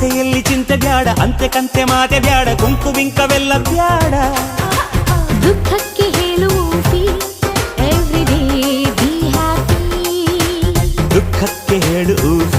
ಚಿಂತೆಯಲ್ಲಿ ಚಿಂತೆ ಬ್ಯಾಡ ಅಂತೆ ಕಂತೆ ಮಾತೆ ಬ್ಯಾಡ ಕುಂಕು ಬಿಂಕವೆಲ್ಲ ಬ್ಯಾಡ ದುಃಖಕ್ಕೆ ಹೇಳುವ ದುಃಖಕ್ಕೆ ಹೇಳು